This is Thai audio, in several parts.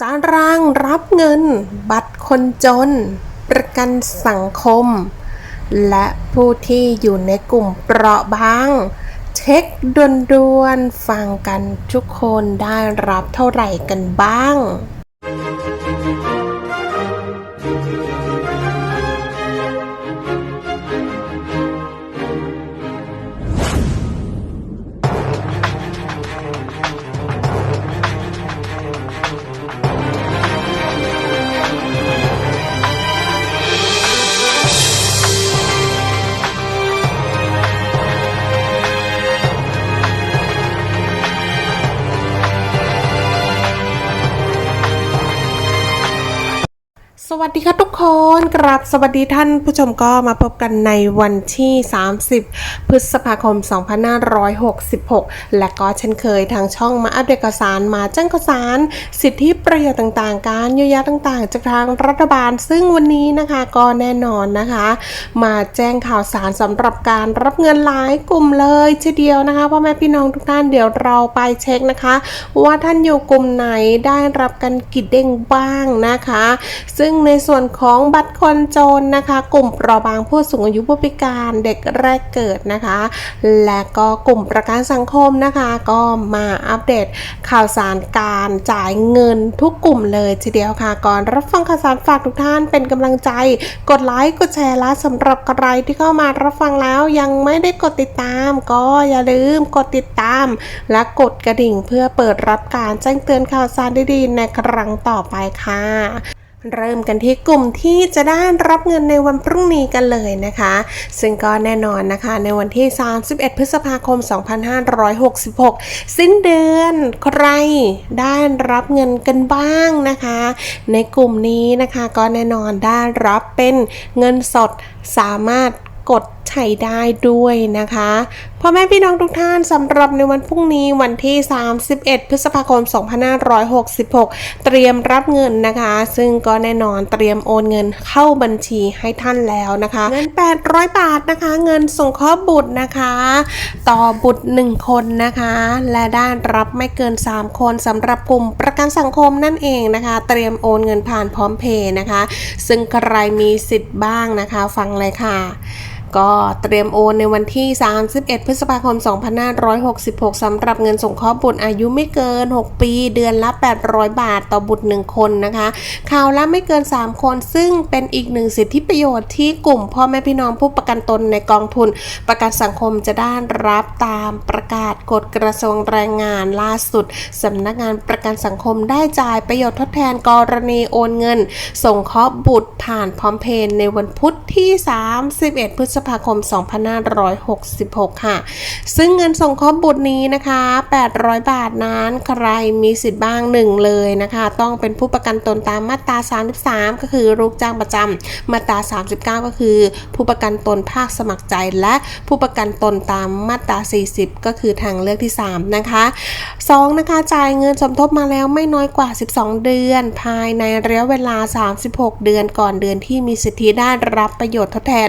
ตารางรับเงิน บัตรคนจน ประกันสังคม และผู้ที่อยู่ในกลุ่มเปราะบาง เช็คด่วนๆฟังกันทุกคนได้รับเท่าไหร่กันบ้าง วัสดีค่ะทุกคนกราบสวัสดีท่านผู้ชมก็มาพบกันในวันที่ 30 พฤษภาคม 2566 และก็เช่นเคยทางช่องมาอัปเดตข่าวสารมาแจ้งข่าวสาร สิทธิประโยชน์ต่างๆ การเยียวยาต่างๆ จากทางรัฐบาล ซึ่งวันนี้นะคะก็แน่นอนนะคะ มาแจ้งข่าวสารสำหรับการรับเงินหลายกลุ่มเลยทีเดียวนะคะพ่อแม่พี่น้องทุกท่านเดี๋ยวเราไปเช็คนะคะ ว่าท่านอยู่กลุ่มไหนได้รับกันกี่เด้งบ้างนะคะ ซึ่งในในส่วนของบัตรคนจนนะคะ กลุ่มเปราะบางผู้สูงอายุผู้พิการเด็กแรกเกิดนะคะ และก็กลุ่มประกันสังคมนะคะ ก็มาอัปเดตข่าวสารการจ่ายเงินทุกกลุ่มเลยทีเดียวค่ะ ก่อนรับฟังข่าวสารฝากทุกท่านเป็นกำลังใจ กดไลค์กดแชร์และสำหรับใครที่เข้ามารับฟังแล้วยังไม่ได้กดติดตาม ก็อย่าลืมกดติดตาม และกดกระดิ่งเพื่อเปิดรับการแจ้งเตือนข่าวสารดีๆในครั้งต่อไปค่ะ เริ่มกันที่กลุ่มที่จะได้รับเงินในวันพรุ่งนี้กันเลยนะคะ ซึ่งก็แน่นอนนะคะ ในวันที่ 31 พฤษภาคม 2566 สิ้นเดือนใครได้รับเงินกันบ้างนะคะ ในกลุ่มนี้นะคะก็แน่นอนได้รับเป็นเงินสดสามารถกด ใช้ได้ด้วยนะคะพ่อแม่พี่น้องทุกท่านสำหรับในวันพรุ่งนี้วันที่ 31 พฤษภาคม 2566 เตรียมรับเงินนะคะ ซึ่งก็แน่นอนเตรียมโอนเงินเข้าบัญชีให้ท่านแล้วนะคะ เงิน 800 บาทนะคะ เงินส่งเคราะห์บุตรนะคะ ต่อบุตร 1 คนนะคะ และได้รับไม่เกิน 3 คนสำหรับกลุ่มประกันสังคมนั่นเองนะคะ เตรียมโอนเงินผ่านพร้อมเพย์นะคะ ซึ่งใครมีสิทธิ์บ้างนะคะ ฟังเลยค่ะ ก็เตรียมโอนในวันที่ 31 พฤษภาคม 2566 สำหรับเงินสงเคราะห์บุตรอายุไม่เกิน 6 ปี เดือนละ 800 บาทต่อบุตร 1 คนนะคะข่าวละไม่เกิน 3 คน ซึ่งเป็นอีกหนึ่งสิทธิประโยชน์ที่กลุ่มพ่อแม่พี่น้องผู้ประกันตนในกองทุน ประกันสังคมจะได้รับตามประกาศกฎกระทรวงแรงงานล่าสุดสำนักงานประกันสังคมได้จ่ายประโยชน์ทดแทนกรณีโอนเงิน สงเคราะห์บุตรผ่านพร้อมเพย์ในวันพุธที่ 31 พฤษภาคม 2566 ค่ะ ซึ่งเงินส่งเคราะห์บุตรนี้นะคะ 800 บาทนั้นใครมีสิทธิ์บ้างหนึ่งเลยนะคะ ต้องเป็นผู้ประกันตนตามมาตรา 33 ก็คือลูกจ้างประจำมาตรา 39 ก็คือ ผู้ประกันตนภาคสมัครใจ และผู้ประกันตนตามมาตรา 40 ก็คือทางเลือกที่ 3 นะคะ 2 นะคะ จ่ายเงินสมทบมาแล้วไม่น้อยกว่า 12 เดือน ภายในระยะเวลา 36 เดือนก่อนเดือนที่มีสิทธิได้รับประโยชน์ทดแทน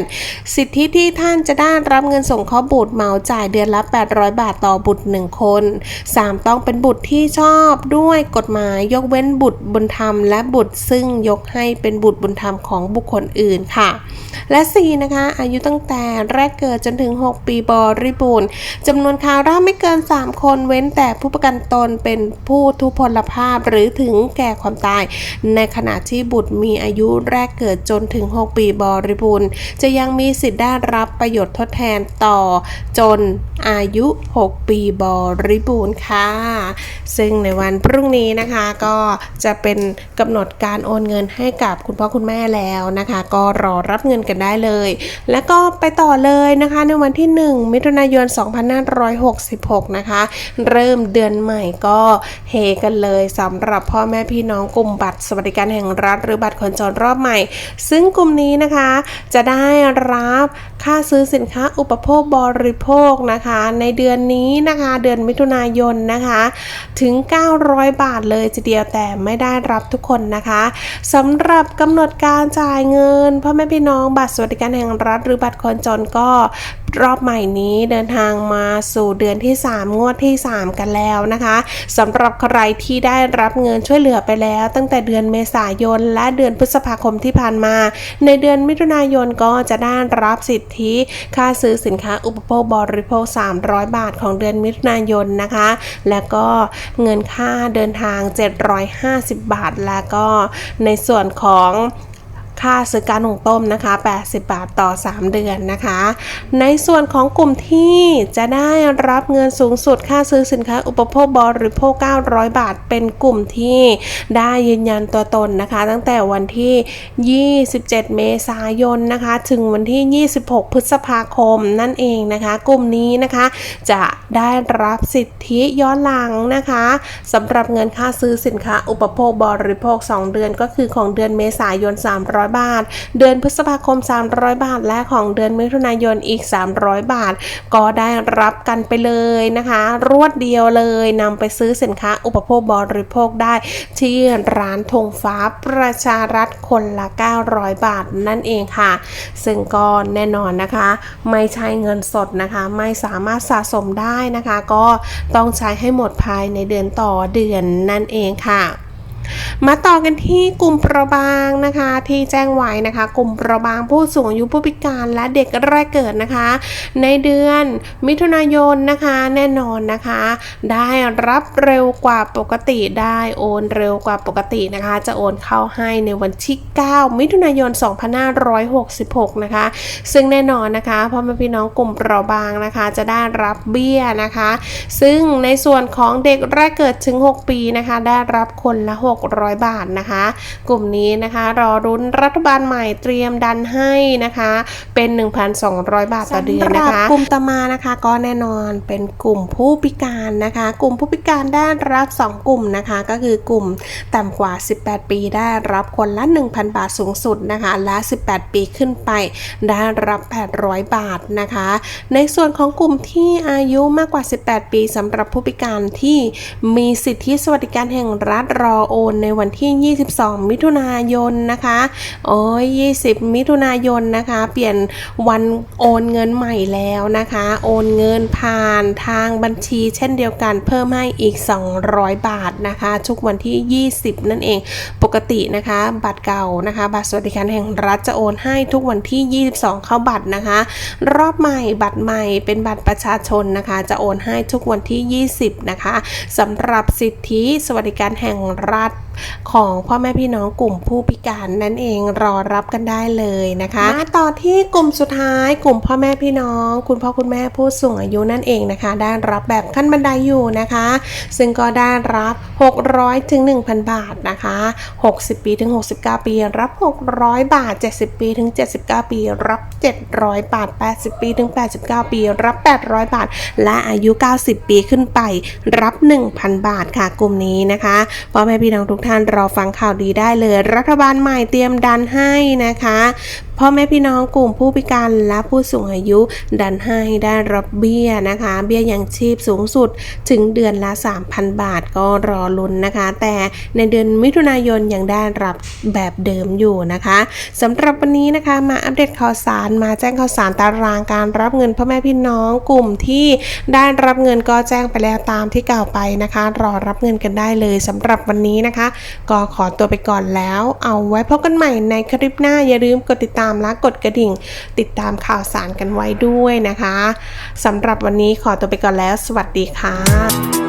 สิทธิที่ท่านจะได้รับเงินส่งเคราะห์บุตรเหมาจ่ายเดือนละ 800 บาทต่อบุตร 1 คน 3 ต้องเป็นบุตรที่ชอบด้วยกฎหมายยกเว้นบุตรบุญธรรม และบุตรซึ่งยกให้เป็นบุตรบุญธรรมของบุคคลอื่นค่ะ และ 4 นะคะ อายุตั้งแต่แรกเกิดจนถึง 6 ปีบริบูรณ์จำนวนคราวละไม่เกิน 3 คนเว้นแต่ผู้ประกันตนเป็นผู้ทุพพลภาพหรือถึงแก่ความตาย ในขณะที่บุตรมีอายุแรกเกิดจนถึง 6 ปีบริบูรณ์จะยังมีสิทธิ์ได้ได้รับประโยชน์ทดแทนต่อ จนอายุ 6 ปีบริบูรณ์ค่ะ ซึ่งในวันพรุ่งนี้นะคะก็จะเป็นกำหนดการโอนเงินให้กับคุณพ่อคุณแม่แล้วนะคะ ก็รอรับเงินกันได้เลย แล้วก็ไปต่อเลยนะคะ ในวันที่ 1 มิถุนายน 2566 นะคะ เริ่มเดือนใหม่ก็เฮกันเลยสำหรับพ่อแม่พี่น้องกลุ่มบัตรสวัสดิการแห่งรัฐ หรือบัตรคนจนรอบใหม่ ซึ่งกลุ่มนี้นะคะจะได้รับค่าซื้อสินค้าอุปโภคบริโภคนะคะ ในเดือนนี้นะคะเดือนมิถุนายนนะคะถึง 900 บาทเลยทีเดียวแต่ไม่ได้รับทุกคนนะคะสำหรับกำหนดการจ่ายเงินพ่อแม่พี่น้องบัตรสวัสดิการแห่งรัฐหรือบัตรคนจนก็ รอบใหม่นี้เดินทางมาสู่เดือนที่ 3 งวดที่ 3 กันแล้วนะคะสำหรับใครที่ได้รับเงินช่วยเหลือไปแล้ว ตั้งแต่เดือนเมษายน และเดือนพฤษภาคมที่ผ่านมา ในเดือนมิถุนายนก็จะได้รับสิทธิค่าซื้อสินค้าอุปโภคบริโภค 300 บาทของเดือนมิถุนายนนะคะ แล้วก็เงินค่าเดินทาง 750 บาท แล้วก็ในส่วนของ ค่าซื้อการหุงต้มนะคะ 80 บาทต่อ 3 เดือนนะคะ ในส่วนของกลุ่มที่จะได้รับเงินสูงสุดค่าซื้อสินค้าอุปโภคบริโภค 900 บาท เป็นกลุ่มที่ได้ยืนยันตัวตนนะคะ ตั้งแต่วันที่ 27 เมษายนนะคะ ถึงวันที่ 26 พฤษภาคมนั่นเองนะคะ กลุ่มนี้นะคะจะได้รับสิทธิย้อนหลังนะคะสำหรับเงินค่าซื้อสินค้าอุปโภคบริโภค 2 เดือนก็คือของเดือนเมษายน 300บาท เดือนพฤษภาคม 300 บาท และของเดือนมิถุนายนอีก 300 บาท ก็ได้รับกันไปเลยนะคะ รวดเดียวเลยนำไปซื้อสินค้าอุปโภคบริโภคได้ที่ร้านธงฟ้าประชารัฐคนละ 900 บาทนั่นเองค่ะ ซึ่งก็แน่นอนนะคะ ไม่ใช่เงินสดนะคะ ไม่สามารถสะสมได้นะคะ ก็ต้องใช้ให้หมดภายในเดือนต่อเดือนนั่นเองค่ะ มาต่อกันที่กลุ่มเปราะบางนะคะที่แจ้งไว้นะคะ กลุ่มเปราะบางผู้สูงอายุผู้พิการและเด็กแรกเกิดนะคะ ในเดือนมิถุนายนนะคะแน่นอนนะคะ ได้รับเร็วกว่าปกติได้โอนเร็วกว่าปกตินะคะ จะโอนเข้าให้ในวันที่ 9 มิถุนายน 2566 นะคะ ซึ่งแน่นอนนะคะพ่อแม่พี่น้องกลุ่มเปราะบางนะคะ จะได้รับเบี้ยนะคะ ซึ่งในส่วนของเด็กแรกเกิดถึง 6 ปีนะคะ ได้รับคนละ600 บาทนะคะ กลุ่มนี้นะคะรอรุ้นรัฐบาลใหม่เตรียมดันให้นะคะ เป็น 1,200 บาทต่อเดือนนะคะ กลุ่มต่อมานะคะก็แน่นอนเป็นกลุ่มผู้พิการนะคะ กลุ่มผู้พิการได้รับ 2 กลุ่มนะคะ ก็คือกลุ่มต่ำกว่า 18 ปีได้รับคนละ 1,000 บาทสูงสุดนะคะและ 18 ปีขึ้นไปได้รับ 800 บาทนะคะ ในส่วนของกลุ่มที่อายุมากกว่า 18 ปีสำหรับผู้พิการที่มีสิทธิสวัสดิการแห่งรัฐรอโอนในวันที่ 22 มิถุนายนนะคะโอ้ย20 มิถุนายนนะคะ เปลี่ยนวันโอนเงินใหม่แล้วนะคะ โอนเงินผ่านทางบัญชีเช่นเดียวกันเพิ่มให้อีก 200 บาทนะคะทุกวันที่ 20 นั่นเองปกตินะคะ บัตรเก่านะคะ บัตรสวัสดิการแห่งรัฐจะโอนให้ทุกวันที่ 22 เข้าบัตรนะคะ รอบใหม่บัตรใหม่เป็นบัตรประชาชนนะคะ จะโอนให้ทุกวันที่ 20 นะคะสำหรับสิทธิสวัสดิการแห่งรัฐรัก ของพ่อแม่พี่น้องกลุ่มผู้พิการนั่นเองรอรับกันได้เลยนะคะมาต่อที่กลุ่มสุดท้ายกลุ่มพ่อแม่พี่น้อง คุณพ่อคุณแม่ผู้สูงอายุนั่นเองนะคะ ได้รับแบบขั้นบันไดอยู่นะคะ ซึ่งก็ได้รับ 600ถึง1,000 บาทนะคะ 60 ปีถึง 69 ปีรับ 600 บาท 70 ปีถึง 79 ปี รับ 700 บาท 80 ปีถึง 89 ปี รับ 800 บาท และอายุ 90 ปีขึ้นไป รับ 1,000 บาทค่ะกลุ่มนี้นะคะพ่อแม่พี่น้องทุกท่านรอฟังข่าวดีได้เลย รัฐบาลใหม่เตรียมดันให้นะคะ พ่อแม่พี่น้องกลุ่มผู้พิการและผู้สูงอายุ ดันให้ได้รับเบี้ยนะคะ เบี้ยยังชีพสูงสุดถึงเดือนละ 3,000 บาทก็รอลุ้นนะคะ แต่ในเดือนมิถุนายนยังได้รับแบบเดิมอยู่นะคะสำหรับวันนี้นะคะมาอัปเดตข่าวสารมาแจ้งข่าวสารตารางการรับเงินพ่อแม่พี่น้องกลุ่มที่ได้รับเงินก็แจ้งไปแล้วตามที่กล่าวไปนะคะ รอรับเงินกันได้เลยสำหรับวันนี้นะคะ ก็ขอตัวไปก่อนแล้ว เอาไว้พบกันใหม่ในคลิปหน้าอย่าลืมกดติดตามามและกดกระดิ่ง ติดตามข่าวสารกันไว้ด้วยนะคะสำหรับวันนี้ขอตัวไปก่อนแล้ว สวัสดีค่ะ